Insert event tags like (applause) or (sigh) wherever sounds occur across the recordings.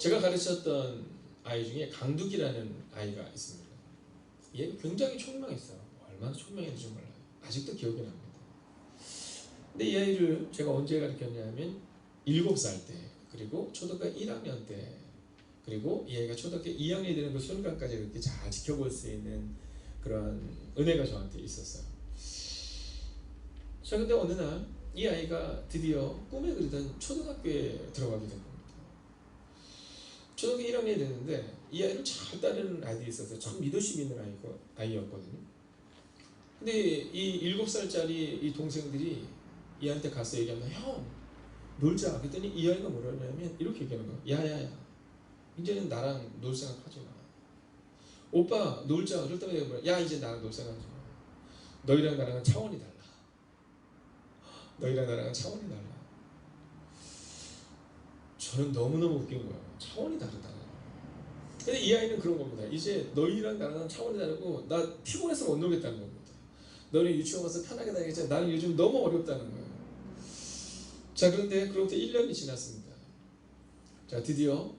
제가 가르쳤던 아이 중에 강두기라는 아이가 있습니다. 얘 굉장히 총명했어요. 얼마나 총명했는지 몰라요. 아직도 기억이 납니다. 근데 이 아이를 제가 언제 가르쳤냐면 7살 때 그리고 초등학교 1학년 때 그리고 이 아이가 초등학교 2학년이 되는 그 순간까지 이렇게 잘 지켜볼 수 있는 그런 은혜가 저한테 있었어요. 자 근데 어느 날 이 아이가 드디어 꿈에 그리던 초등학교에 들어가게 된 겁니다. 초등학교 1학년이 됐는데 이 아이를 잘 따르는 아이들이 있었어요. 참 리더십 있는 아이고, 아이였거든요. 근데 이 7살짜리 이 동생들이 이한테 가서 얘기하면 형 놀자. 그랬더니 이 아이가 뭐라냐면 이렇게 얘기하는 거야. 야야야 이제는 나랑 놀 생각 하지 마. 오빠 놀자. 그럴 때마다 뭐야. 야 이제 나랑 놀 생각 하지 마. 너희랑 나랑은 차원이 달라. 너희랑 나랑은 차원이 달라. 저는 너무너무 웃긴 거예요. 차원이 다르다. 근데 이 아이는 그런 겁니다. 이제 너희랑 나랑 차원이 다르고 나 피곤해서 못 놀겠다는 겁니다. 너는 유치원 가서 편하게 다니겠지. 나는 요즘 너무 어렵다는 거예요. 자 그런데 그로부터 1년이 지났습니다. 자 드디어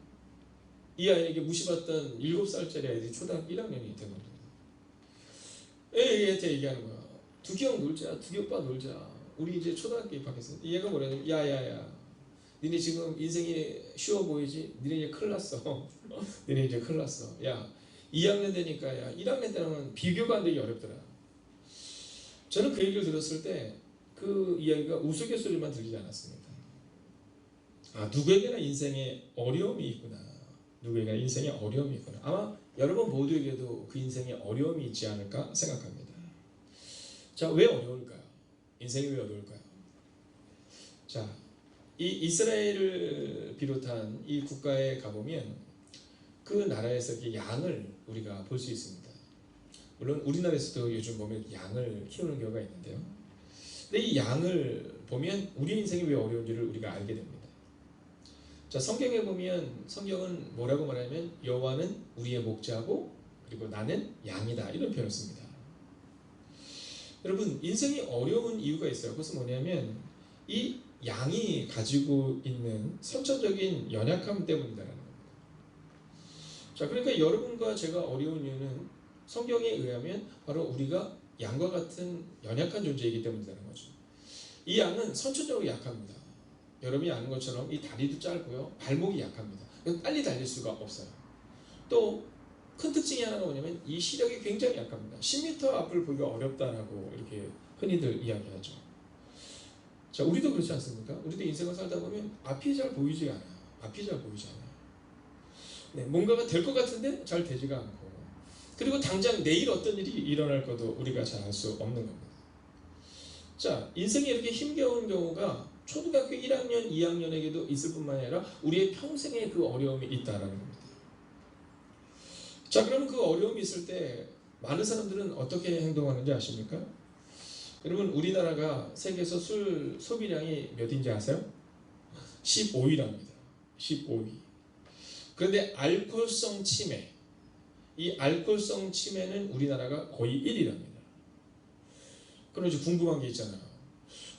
이 아이에게 무시받던 7살짜리 아이들이 초등학교 1학년이 된 겁니다. 애한테 얘기하는 거야. 두기 형 놀자. 두기 오빠 놀자. 우리 이제 초등학교 입학했어. 얘가 뭐냐면 야야야. 니네 지금 인생이 쉬워 보이지? 니네 이제 큰일 났어. (laughs) 니네 이제 큰일 났어. 야 2학년 되니까 야 1학년 때는 비교가 안 되기 어렵더라. 저는 그 얘기를 들었을 때 그 이야기가 우스갯소리만 들리지 않았습니다. 아 누구에게나 인생에 어려움이 있구나. 누구에게나 인생에 어려움이 있구나. 아마 여러분 모두에게도 그 인생에 어려움이 있지 않을까 생각합니다. 자, 왜 어려울까요? 인생이 왜 어려울까요? 자, 이 이스라엘을 비롯한 이 국가에 가보면 그 나라에서 양을 우리가 볼 수 있습니다. 물론 우리나라에서도 요즘 보면 양을 키우는 경우가 있는데요. 근데 이 양을 보면 우리 인생이 왜 어려운지를 우리가 알게 됩니다. 자, 성경에 보면 성경은 뭐라고 말하냐면 여호와는 우리의 목자고 그리고 나는 양이다 이런 표현을 씁니다. 여러분 인생이 어려운 이유가 있어요. 그것은 뭐냐면 이 양이 가지고 있는 선천적인 연약함 때문이다라는 겁니다. 자, 그러니까 여러분과 제가 어려운 이유는 성경에 의하면 바로 우리가 양과 같은 연약한 존재이기 때문이라는 거죠. 이 양은 선천적으로 약합니다. 여러분이 아는 것처럼 이 다리도 짧고요, 발목이 약합니다. 빨리 달릴 수가 없어요. 또 큰 특징이 하나가 뭐냐면 이 시력이 굉장히 약합니다. 10m 앞을 보기가 어렵다라고 이렇게 흔히들 이야기하죠. 자, 우리도 그렇지 않습니까? 우리도 인생을 살다 보면 앞이 잘 보이지 않아요. 앞이 잘 보이지 않아요. 네, 뭔가가 될 것 같은데 잘 되지가 않고. 그리고 당장 내일 어떤 일이 일어날 것도 우리가 잘 알 수 없는 겁니다. 자, 인생이 이렇게 힘겨운 경우가 초등학교 1학년, 2학년에게도 있을 뿐만 아니라 우리의 평생에 그 어려움이 있다라는 겁니다. 자, 그럼 그 어려움이 있을 때 많은 사람들은 어떻게 행동하는지 아십니까? 여러분, 우리나라가 세계에서 술 소비량이 몇인지 아세요? 15위랍니다. 15위. 그런데 알코올성 치매, 이 알코올성 치매는 우리나라가 거의 1위랍니다. 그럼 이제 궁금한 게 있잖아요.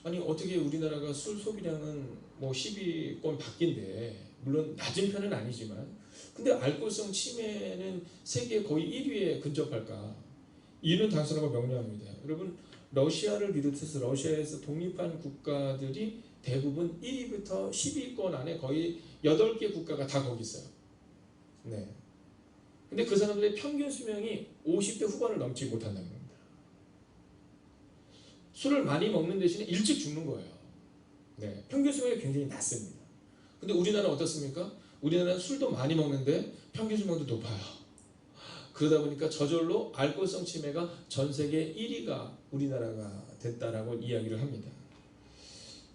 아니 어떻게 우리나라가 술 소비량은 뭐 10위권 밖인데 물론 낮은 편은 아니지만 근데 알코올성 치매는 세계 거의 1위에 근접할까? 이유는 단순하고 명료합니다. 여러분 러시아를 비롯해서 러시아에서 독립한 국가들이 대부분 1위부터 10위권 안에 거의 8개 국가가 다 거기 있어요. 네. 근데 그 사람들의 평균 수명이 50대 후반을 넘지 못한다는 겁니다. 술을 많이 먹는 대신에 일찍 죽는 거예요. 네. 평균 수명이 굉장히 낮습니다. 근데 우리나라는 어떻습니까? 우리나라는 술도 많이 먹는데 평균 수명도 높아요. 그러다 보니까 저절로 알코올성 치매가 전 세계 1위가 우리나라가 됐다라고 이야기를 합니다.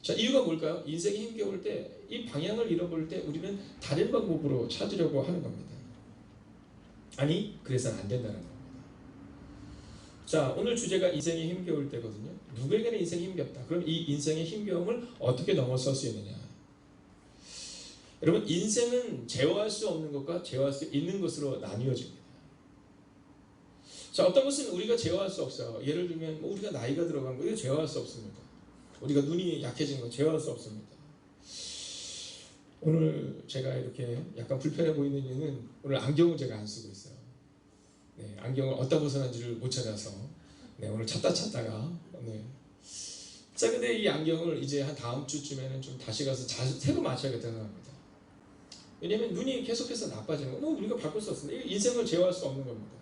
자, 이유가 뭘까요? 인생이 힘겨울 때, 이 방향을 잃어버릴 때 우리는 다른 방법으로 찾으려고 하는 겁니다. 아니, 그래서는 안 된다는 겁니다. 자, 오늘 주제가 인생이 힘겨울 때거든요. 누구에게는 인생이 힘겹다. 그럼 이 인생의 힘겨움을 어떻게 넘어설 수 있느냐? 여러분, 인생은 제어할 수 없는 것과 제어할 수 있는 것으로 나뉘어집니다. 자, 어떤 것은 우리가 제어할 수 없어요. 예를 들면, 뭐 우리가 나이가 들어간 거, 이거 제어할 수 없습니다. 우리가 눈이 약해진 거 제어할 수 없습니다. 오늘 제가 이렇게 약간 불편해 보이는 이유는 오늘 안경을 제가 안 쓰고 있어요. 네, 안경을 어디다 벗어난지를 못 찾아서 네, 오늘 찾다 찾다가 네. 자 근데 이 안경을 이제 한 다음 주쯤에는 좀 다시 가서 자주 새로 맞춰야겠다 생각합니다. 왜냐면 눈이 계속해서 나빠지는 거. 뭐 우리가 바꿀 수 없습니다. 인생을 제어할 수 없는 겁니다.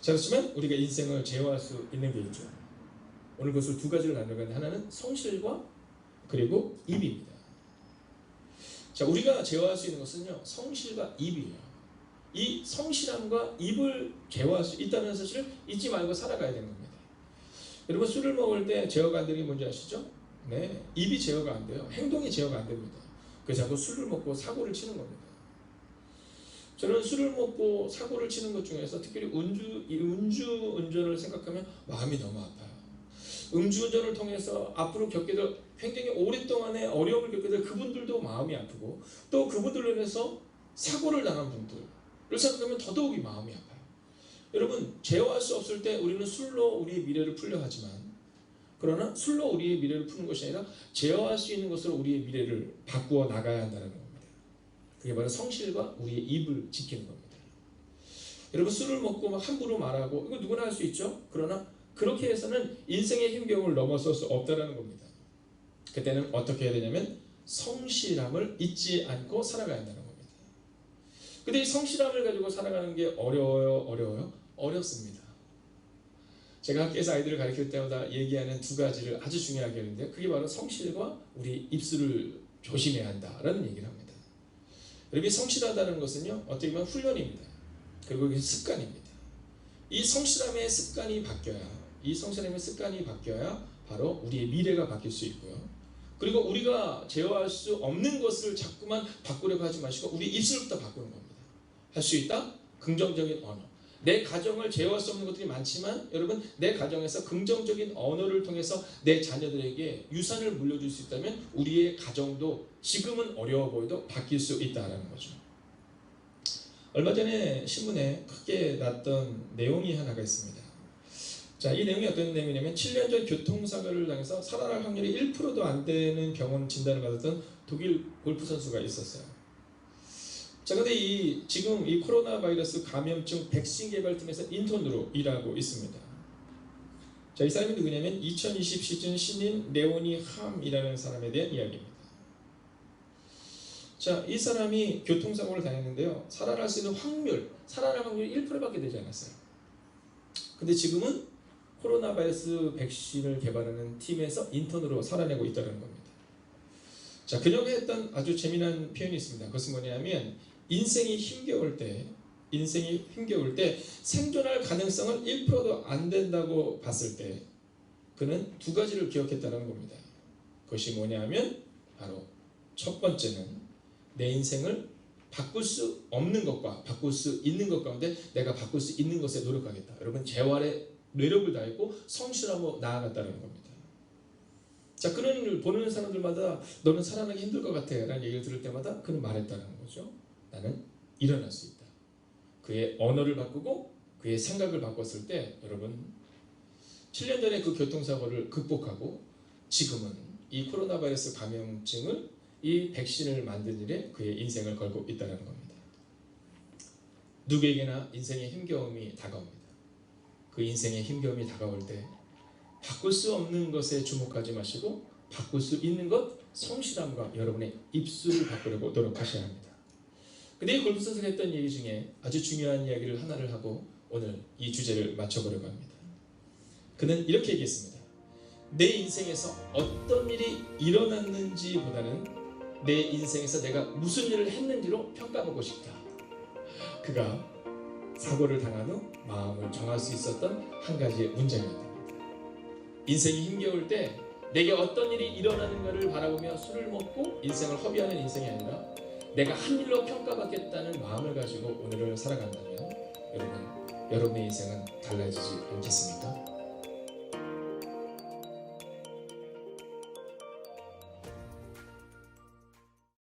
자 그렇지만 우리가 인생을 제어할 수 있는 게 있죠. 오늘 그것을 두 가지로 나누는데 하나는 성실과 그리고 입입니다. 자 우리가 제어할 수 있는 것은요 성실과 입이에요. 이 성실함과 입을 제어할 수 있다는 사실을 잊지 말고 살아가야 되는 겁니다. 여러분 술을 먹을 때 제어가 안 되는 게 뭔지 아시죠? 네, 입이 제어가 안 돼요. 행동이 제어가 안 됩니다. 그래서 자꾸 술을 먹고 사고를 치는 겁니다. 저는 술을 먹고 사고를 치는 것 중에서 특별히 이 음주 운전을 생각하면 마음이 너무 아파요. 음주운전을 통해서 앞으로 겪게 될 굉장히 오랫동안의 어려움을 겪게 될 그분들도 마음이 아프고 또 그분들로 인해서 사고를 당한 분들을 생각하면 더더욱이 마음이 아파요. 여러분 제어할 수 없을 때 우리는 술로 우리의 미래를 풀려 하지만 그러나 술로 우리의 미래를 푸는 것이 아니라 제어할 수 있는 것으로 우리의 미래를 바꾸어 나가야 한다는 겁니다. 그게 바로 성실과 우리의 입을 지키는 겁니다. 여러분 술을 먹고 막 함부로 말하고 이거 누구나 할 수 있죠. 그러나 그렇게 해서는 인생의 힘겨움을 넘어설 수 없다라는 겁니다. 그때는 어떻게 해야 되냐면 성실함을 잊지 않고 살아가야 한다는 겁니다. 근데 이 성실함을 가지고 살아가는 게 어려워요, 어려워요? 어렵습니다. 제가 학교에서 아이들을 가르칠 때마다 얘기하는 두 가지를 아주 중요하게 하는데요. 그게 바로 성실과 우리 입술을 조심해야 한다라는 얘기를 합니다. 여러분 성실하다는 것은요 어떻게 보면 훈련입니다. 그리고 습관입니다. 이 성실함의 습관이 바뀌어야 이 성실함의 습관이 바뀌어야 바로 우리의 미래가 바뀔 수 있고요. 그리고 우리가 제어할 수 없는 것을 자꾸만 바꾸려고 하지 마시고 우리 입술부터 바꾸는 겁니다. 할 수 있다? 긍정적인 언어. 내 가정을 제어할 수 없는 것들이 많지만 여러분 내 가정에서 긍정적인 언어를 통해서 내 자녀들에게 유산을 물려줄 수 있다면 우리의 가정도 지금은 어려워 보여도 바뀔 수 있다는 거죠. 얼마 전에 신문에 크게 났던 내용이 하나가 있습니다. 자, 이 내용이 어떤 내용이냐면 7년 전 교통사고를 당해서 살아날 확률이 1%도 안 되는 병원 진단을 받았던 독일 골프 선수가 있었어요. 자, 근데 이 지금 이 코로나 바이러스 감염증 백신 개발팀에서 인턴으로 일하고 있습니다. 자, 이 사람이 누구냐면 2020 시즌 신인 레오니 함이라는 사람에 대한 이야기입니다. 자, 이 사람이 교통사고를 당했는데요. 살아날 수 있는 확률, 살아날 확률이 1%밖에 되지 않았어요. 근데 지금은 코로나 바이러스 백신을 개발하는 팀에서 인턴으로 살아내고 있다는 겁니다. 자, 그녀가 했던 아주 재미난 표현이 있습니다. 그것은 뭐냐면 인생이 힘겨울 때, 인생이 힘겨울 때 생존할 가능성은 1%도 안 된다고 봤을 때 그는 두 가지를 기억했다는 겁니다. 그것이 뭐냐면 바로 첫 번째는 내 인생을 바꿀 수 없는 것과 바꿀 수 있는 것 가운데 내가 바꿀 수 있는 것에 노력하겠다. 여러분 재활에 노력을 다했고 성실하고 나아갔다는 겁니다. 자 그는 보는 사람들마다 너는 살아나기 힘들 것 같아 라는 얘기를 들을 때마다 그는 말했다는 거죠. 나는 일어날 수 있다. 그의 언어를 바꾸고 그의 생각을 바꿨을 때 여러분 7년 전에 그 교통사고를 극복하고 지금은 이 코로나 바이러스 감염증을 이 백신을 만든 일에 그의 인생을 걸고 있다는 겁니다. 누구에게나 인생의 힘겨움이 다가옵니다. 그 인생의 힘겨움이 다가올 때 바꿀 수 없는 것에 주목하지 마시고 바꿀 수 있는 것 성실함과 여러분의 입술을 바꾸려고 노력하셔야 합니다. 근데 이 골프 선수가 했던 얘기 중에 아주 중요한 이야기를 하나를 하고 오늘 이 주제를 마쳐보려고 합니다. 그는 이렇게 얘기했습니다. 내 인생에서 어떤 일이 일어났는지보다는 내 인생에서 내가 무슨 일을 했는지로 평가하고 싶다. 그가 사고를 당한 후 마음을 정할 수 있었던 한 가지의 문장이었답니다. 인생이 힘겨울 때 내게 어떤 일이 일어나는가를 바라보며 술을 먹고 인생을 허비하는 인생이 아니라 내가 한 일로 평가받겠다는 마음을 가지고 오늘을 살아간다면 여러분 여러분의 인생은 달라지지 않겠습니까?